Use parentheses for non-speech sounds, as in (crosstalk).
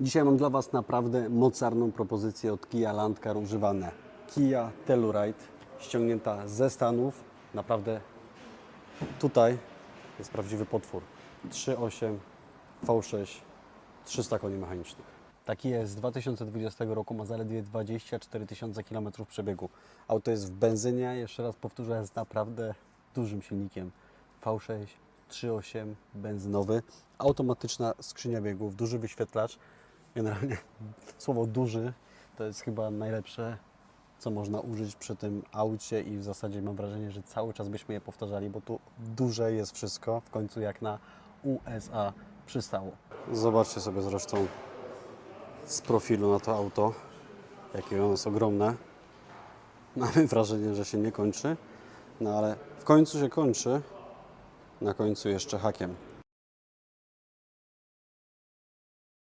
Dzisiaj mam dla Was naprawdę mocarną propozycję od Kia Landcar używane. Kia Telluride, ściągnięta ze Stanów. Naprawdę tutaj jest prawdziwy potwór. 3.8 V6 300 koni mechanicznych. Taki jest z 2020 roku, ma zaledwie 24 tysiące km przebiegu. Auto jest w benzynie, jeszcze raz powtórzę, jest naprawdę dużym silnikiem. V6 3.8 benzynowy, automatyczna skrzynia biegów, duży wyświetlacz. Generalnie (laughs) słowo duży to jest chyba najlepsze, co można użyć przy tym aucie i w zasadzie mam wrażenie, że cały czas byśmy je powtarzali, bo tu duże jest wszystko, w końcu jak na USA przystało. Zobaczcie sobie zresztą z profilu na to auto, jakie ono jest ogromne. (laughs) Mamy wrażenie, że się nie kończy, no ale w końcu się kończy, na końcu jeszcze hakiem.